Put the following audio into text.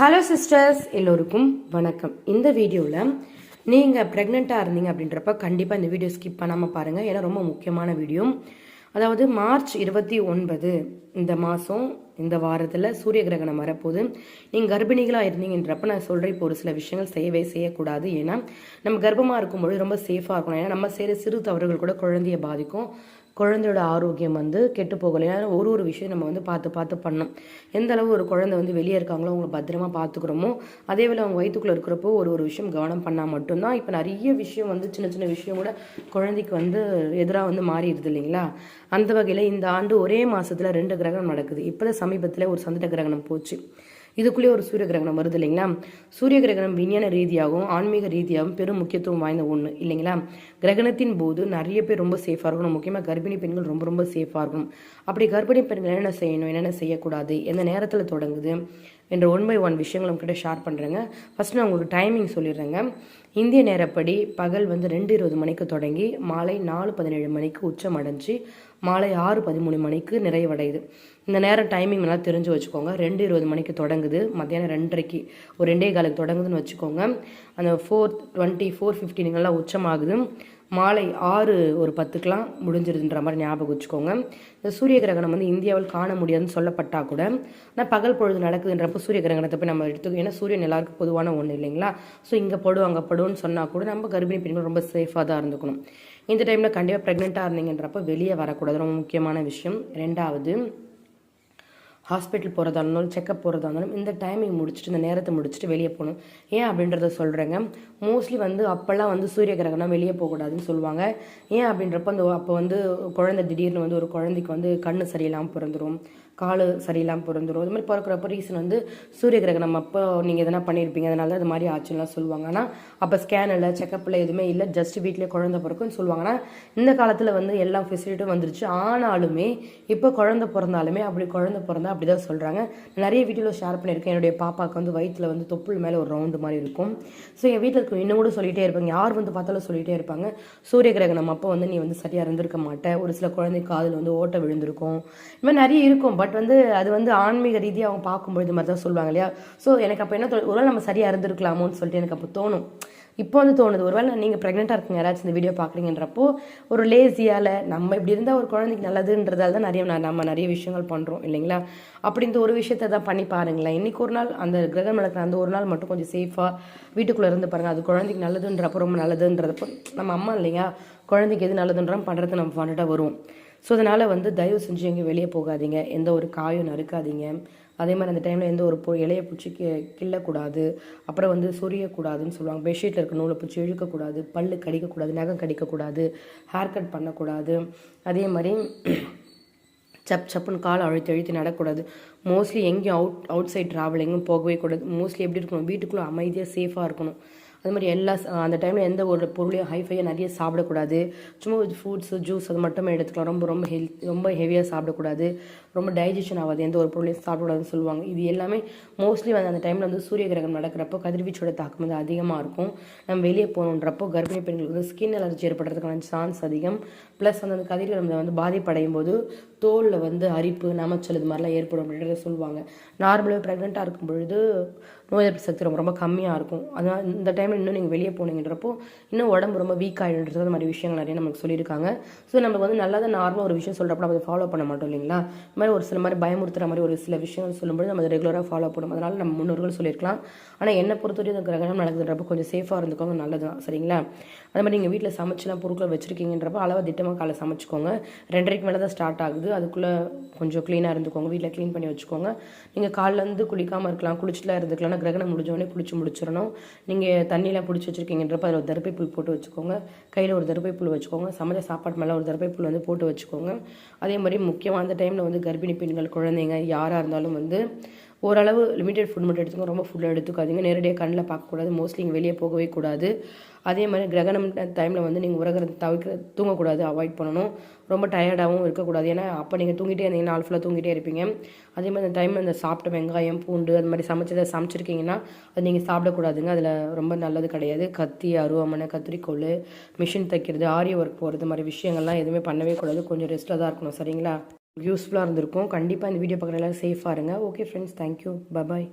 Hello sisters எல்லோருக்கும் வணக்கம். இந்த வீடியோவில் நீங்கள் ப்ரெக்னெண்ட்டாக இருந்தீங்க அப்படின்றப்ப கண்டிப்பாக இந்த வீடியோ ஸ்கிப் பண்ணாமல் பாருங்கள் ஏன்னா ரொம்ப முக்கியமான வீடியோ. அதாவது மார்ச் இருபத்தி ஒன்பது இந்த மாதம் இந்த வாரத்தில் சூரிய கிரகணம் வரப்போது நீங்கள் கர்ப்பிணிகளாக இருந்தீங்கன்றப்ப நான் சொல்கிறேன் இப்போ ஒரு சில விஷயங்கள் செய்யவே செய்யக்கூடாது. ஏன்னா நம்ம கர்ப்பமாக இருக்கும்பொழுது ரொம்ப சேஃபாக இருக்கணும். ஏன்னா நம்ம செய்கிற சிறு தவறுகள் கூட குழந்தைய பாதிக்கும். குழந்தையோட ஆரோக்கியம் வந்து கெட்டு போகலை. ஏன்னா ஒரு ஒரு விஷயம் நம்ம வந்து பார்த்து பார்த்து பண்ணணும். எந்த அளவு ஒரு குழந்தை வந்து வெளியே இருக்காங்களோ அவங்கள பத்திரமா பார்த்துக்கிறோமோ அதே போல் அவங்க வயிற்றுக்குள்ளே இருக்கிறப்போ ஒரு ஒரு விஷயம் கவனம் பண்ணால் மட்டும்தான். இப்போ நிறைய விஷயம் வந்து சின்ன சின்ன விஷயம் கூட குழந்தைக்கு வந்து எதிராக வந்து மாறிடுது இல்லைங்களா? அந்த வகையில் இந்த ஆண்டு ஒரே மாதத்தில் ரெண்டு கிரகணம் நடக்குது. இப்போ சமீபத்தில் ஒரு சந்திர கிரகணம் போச்சு. இதுக்குள்ளேயே ஒரு சூரிய கிரகணம் வருது இல்லைங்களா? சூரிய கிரகணம் விஞ்ஞான ரீதியாகவும் ஆன்மீக ரீதியாகவும் பெரும் முக்கியத்துவம் வாய்ந்த ஒன்று இல்லைங்களா? கிரகணத்தின் போது நிறைய பேர் ரொம்ப சேஃபாக இருக்கணும். முக்கியமாக கர்ப்பிணி பெண்கள் ரொம்ப ரொம்ப சேஃபாக இருக்கணும். அப்படி கர்ப்பிணி பெண்கள் என்னென்ன செய்யணும் என்னென்ன செய்யக்கூடாது எந்த நேரத்தில் தொடங்குது என்ற ஒன் பை ஒன் விஷயங்கள் உங்ககிட்ட ஷேர் பண்ணுறேங்க ஃபஸ்ட் நான் உங்களுக்கு டைமிங் சொல்லிடுறேங்க. இந்திய நேரப்படி பகல் வந்து ரெண்டு இருபது மணிக்கு தொடங்கி மாலை நாலு பதினேழு மணிக்கு உச்சம் அடைஞ்சு மாலை ஆறு பதிமூணு மணிக்கு நிறைவடையுது. இந்த நேரம் டைமிங் நல்லா தெரிஞ்சு வச்சுக்கோங்க. ரெண்டு இருபது மணிக்கு தொடங்குது. மத்தியானம் ரெண்டரைக்கு ஒரு ரெண்டே காலுக்கு தொடங்குதுன்னு வச்சுக்கோங்க. அந்த ஃபோர் டுவெண்ட்டி ஃபோர் ஃபிஃப்டினுங்கெல்லாம் உச்சமாகுது. மாலை ஆறு ஒரு பத்துக்கெலாம் முடிஞ்சிருதுன்ற மாதிரி ஞாபகம் வச்சுக்கோங்க. இந்த சூரிய கிரகணம் வந்து இந்தியாவில் காண முடியாதுன்னு சொல்லப்பட்டால் கூட ஆனால் பகல் பொழுது நடக்குதுன்றப்போ சூரிய கிரகணத்தை போய் நம்ம எடுத்துக்கோ ஏன்னா சூரியன் எல்லாருக்கும் பொதுவான ஒன்று இல்லைங்களா? ஸோ இங்கே படும் அங்கே படும்னு சொன்னால் கூட நம்ம கர்ப்பிணி பெண்கள் ரொம்ப சேஃபாக தான் இருந்துக்கணும். இந்த டைமில் கண்டிப்பாக ப்ரெக்னெண்ட்டாக இருந்தீங்கன்றப்போ வெளியே வரக்கூடாது. ரொம்ப முக்கியமான விஷயம். ரெண்டாவது ஹாஸ்பிட்டல் போகிறதா இருந்தாலும் செக்கப் போகிறதா இருந்தாலும் இந்த டைமிங் முடிச்சுட்டு இந்த நேரத்தை முடிச்சுட்டு வெளியே போகணும். ஏன் அப்படின்றத சொல்கிறேங்க மோஸ்ட்லி வந்து அப்போல்லாம் வந்து சூரிய கிரகணம் வெளியே போகக்கூடாதுன்னு சொல்லுவாங்க. ஏன் அப்படின்றப்ப அந்த அப்போ வந்து குழந்தை திடீர்னு வந்து ஒரு குழந்தைக்கு வந்து கண் சரியில்லாமல் பிறந்துடும் காலு சரியில்லாமல் பிறந்துடும் இது மாதிரி பிறக்கிறப்ப ரீசன் வந்து சூரிய கிரகணம். அப்போ நீங்கள் எதனா பண்ணியிருப்பீங்க அதனால தான் இது மாதிரி ஆச்சுலாம் சொல்லுவாங்க. ஆனால் அப்போ ஸ்கேன் இல்லை செக்கப்பில் எதுவுமே இல்லை. ஜஸ்ட் வீட்டிலே குழந்த பிறக்குன்னு சொல்லுவாங்கன்னா இந்த காலத்தில் வந்து எல்லா ஃபெசிலிட்டியும் வந்துருச்சு. ஆனாலுமே இப்போ குழந்த பிறந்தாலுமே அப்படி குழந்த பிறந்தா அப்படி தான் சொல்கிறாங்க நிறைய வீட்டில் ஷேர் பண்ணியிருக்கேன். என்னுடைய பாப்பாவுக்கு வந்து வயிற்றில் வந்து தொப்புள் மேலே ஒரு ரவுண்டு மாதிரி இருக்கும். ஸோ என் வீட்டில் இருக்க இன்னும் கூட சொல்லிகிட்டே இருப்பாங்க. யார் வந்து பார்த்தாலும் சொல்லிகிட்டே இருப்பாங்க. சூரிய கிரகணம் அப்போ வந்து நீ வந்து சரியாக இருந்திருக்க மாட்டேன் ஒரு சில குழந்தை காதில் வந்து ஓட்ட விழுந்திருக்கும். இது மாதிரி நிறைய இருக்கும். பட் பட் வந்து அது வந்து ஆன்மீக ரீதியாக அவங்க பார்க்கும்பொழுது மாதிரி தான் சொல்லுவாங்க இல்லையா? ஸோ எனக்கு அப்போ என்ன ஒரு நம்ம சரியாக இருந்திருக்கலாமோன்னு சொல்லிட்டு எனக்கு அப்போ தோணும். இப்போ வந்து தோணுது. ஒருவேளை நீங்கள் ப்ரெக்னெண்ட்டாக இருக்கீங்க யாராச்சும் இந்த வீடியோ பார்க்குறீங்கன்றப்போ ஒரு லேசியால் நம்ம இப்படி இருந்தால் ஒரு குழந்தைக்கு நல்லதுன்றதால தான் நிறைய நம்ம நிறைய விஷயங்கள் பண்ணுறோம் இல்லைங்களா? அப்படி இந்த ஒரு விஷயத்த தான் பண்ணி பாருங்களேன். இன்றைக்கி ஒரு நாள் அந்த கிரகம் நடக்கிற அந்த ஒரு நாள் மட்டும் கொஞ்சம் சேஃபாக வீட்டுக்குள்ளே இருந்து பாருங்கள் அது குழந்தைக்கு நல்லதுன்றப்போ ரொம்ப நல்லதுன்றதப்போ நம்ம அம்மா இல்லையா? குழந்தைக்கு எது நல்லதுன்றோம் பண்ணுறது நம்ம பண்ணிட்டா வருவோம். ஸோ அதனால் வந்து தயவு செஞ்சு எங்கேயும் வெளியே போகாதீங்க. எந்த ஒரு காயும் நறுக்காதீங்க. அதே மாதிரி அந்த டைமில் எந்த ஒரு பொ இலையை பிடிச்சி கி கிள்ளக்கூடாது. அப்புறம் வந்து சொரியக்கூடாதுன்னு சொல்லுவாங்க. பெட்ஷீட்டில் இருக்க நூலை பிடிச்சி இழுக்கக்கூடாது. பல்லு கடிக்கக்கூடாது. நகம் கடிக்கக்கூடாது. ஹேர் கட் பண்ணக்கூடாது. அதே மாதிரி சப் சப்புன்னு காலை அழுத்தி அழுத்தி நடக்கூடாது. மோஸ்ட்லி எங்கேயும் அவுட் அவுட் சைட் ட்ராவல் எங்கேயும் போகவே கூடாது. மோஸ்ட்லி எப்படி இருக்கணும்? வீட்டுக்குள்ளே அமைதியாக சேஃபாக இருக்கணும். அது மாதிரி எல்லா அந்த டைமில் எந்த ஒரு பொருளையும் ஹைஃபையாக நிறைய சாப்பிடக்கூடாது. சும்மா ஃப்ரூட்ஸு ஜூஸ் அது மட்டுமே எடுத்துக்கலாம். ரொம்ப ரொம்ப ஹெல்த் ரொம்ப ஹெவியாக சாப்பிடக்கூடாது. ரொம்ப டைஜஷன் ஆகாது. எந்த ஒரு பொருளையும் சாப்பிடக்கூடாதுன்னு சொல்லுவாங்க. இது எல்லாமே மோஸ்ட்லி வந்து அந்த டைமில் வந்து சூரிய கிரகம் நடக்கிறப்போ கதிர்வீச்சோட தாக்கம் வந்து அதிகமாக இருக்கும். நம்ம வெளியே போகணுன்றப்போ கர்ப்பிணி பெண்களுக்கு வந்து ஸ்கின் அலர்ஜி ஏற்படுறதுக்கான சான்ஸ் அதிகம். ப்ளஸ் வந்து அந்த கதிர்கிழமை வந்து பாதிப்படையும் போது தோலில் வந்து அரிப்பு நமச்சல் இது மாதிரிலாம் ஏற்படும் அப்படின்றத சொல்லுவாங்க. நார்மலாக ப்ரெக்னெண்ட்டாக இருக்கும் பொழுது நோய் எதிர்ப்பு சக்தி ரொம்ப ரொம்ப கம்மியாக இருக்கும். அதனால் இந்த டைமில் இன்னும் நீங்கள் வெளியே போனீங்கன்றப்போ இன்னும் உடம்பு ரொம்ப வீக் ஆகிடுன்றது அந்த மாதிரி விஷயங்கள் நிறைய நமக்கு சொல்லியிருக்காங்க. ஸோ நமக்கு வந்து நல்லா தான் நார்மலாக ஒரு விஷயம் சொல்கிறப்ப நம்ம அதை ஃபாலோ பண்ண மாட்டோம் இல்லைங்களா? மாதிரி ஒரு சில மாதிரி பயமுறுத்துகிற மாதிரி ஒரு சில விஷயங்கள் சொல்லும்போது நம்ம அதை ரெகுலராக ஃபாலோ பண்ணும். அதனால் நம்ம முன்னோர்கள் சொல்லியிருக்கலாம். ஆனால் என்னை பொறுத்தவரையும் இந்த கிரகணம் நடக்குதுன்றப்போ கொஞ்சம் சேஃபாக இருந்துக்கோங்க நல்லது தான் சரிங்களா? அதே மாதிரி நீங்கள் வீட்டில் சமைச்சுலாம் பொருட்களை வச்சுருக்கீங்கன்றப்போ அளவாக திட்டமாக காலை சமைச்சிக்கோங்க. ரெண்டரைக்கு மேலே தான் ஸ்டார்ட் ஆகுது. அதுக்குள்ளே கொஞ்சம் க்ளீனாக இருந்துக்கோங்க. வீட்டில் க்ளீன் பண்ணி வச்சுக்கோங்க. நீங்கள் காலிலேருந்து குளிக்காமல் இருக்கலாம் குளிச்சுலாம் இருந்துக்கலாம். கிரகணம் முடிஞ்சோடனே குளிச்சு முடிச்சிடணும். நீங்கள் தண்ணியெலாம் பிடிச்சி வச்சுருக்கீங்கன்றப்ப அதில் ஒரு தருப்பை புல் போட்டு வச்சுக்கோங்க. கையில் ஒரு தருப்பை புல் வச்சுக்கோங்க. சமைச்ச சாப்பாடு மேலே ஒரு தருப்பை புல் வந்து போட்டு வச்சுக்கோங்க. அதே மாதிரி முக்கியமாக அந்த டைமில் வந்து கர்ப்பிணி பெண்கள் குழந்தைங்க யாராக இருந்தாலும் வந்து ஓரளவு லிமிடெட் ஃபுட் மட்டும் எடுத்துக்கோங்க ரொம்ப ஃபுட்டில் எடுத்துக்காதீங்க. நேரடியாக கண்ணில் பார்க்கக்கூடாது மோஸ்ட்லி இங்கே வெளியே போகவே கூடாது. அதே மாதிரி கிரகணம் டைமில் வந்து நீங்கள் உறகிறது தவிர்க்க தூங்கக்கூடாது. அவாய்ட் பண்ணணும். ரொம்ப டயர்டாகவும் இருக்கக்கூடாது. ஏன்னா அப்போ நீங்கள் தூங்கிட்டே இருந்தீங்கன்னா நாள் ஃபுல்லாக தூங்கிட்டே இருப்பீங்க. அதே மாதிரி அந்த டைமில் அந்த சாப்பிட்ட வெங்காயம் பூண்டு அது மாதிரி சமைச்சதை சமைச்சிருக்கீங்கன்னா அது நீங்கள் சாப்பிடக்கூடாதுங்க. அதில் ரொம்ப நல்லது கிடையாது. கத்தி அருவாமனை கத்திரிக்கோள் மிஷின் தைக்கிறது ஆரிய ஒர்க் போகிறது மாதிரி விஷயங்கள்லாம் எதுவுமே பண்ணவே கூடாது. கொஞ்சம் ரெஸ்ட்டாக தான் இருக்கணும். சரிங்களா? யூஸ்ஃபுல்லாக இருந்திருக்கும். கண்டிப்பாக இந்த வீடியோ பார்க்குற எல்லோரும் சேஃபாக இருங்க. Okay friends thank you bye bye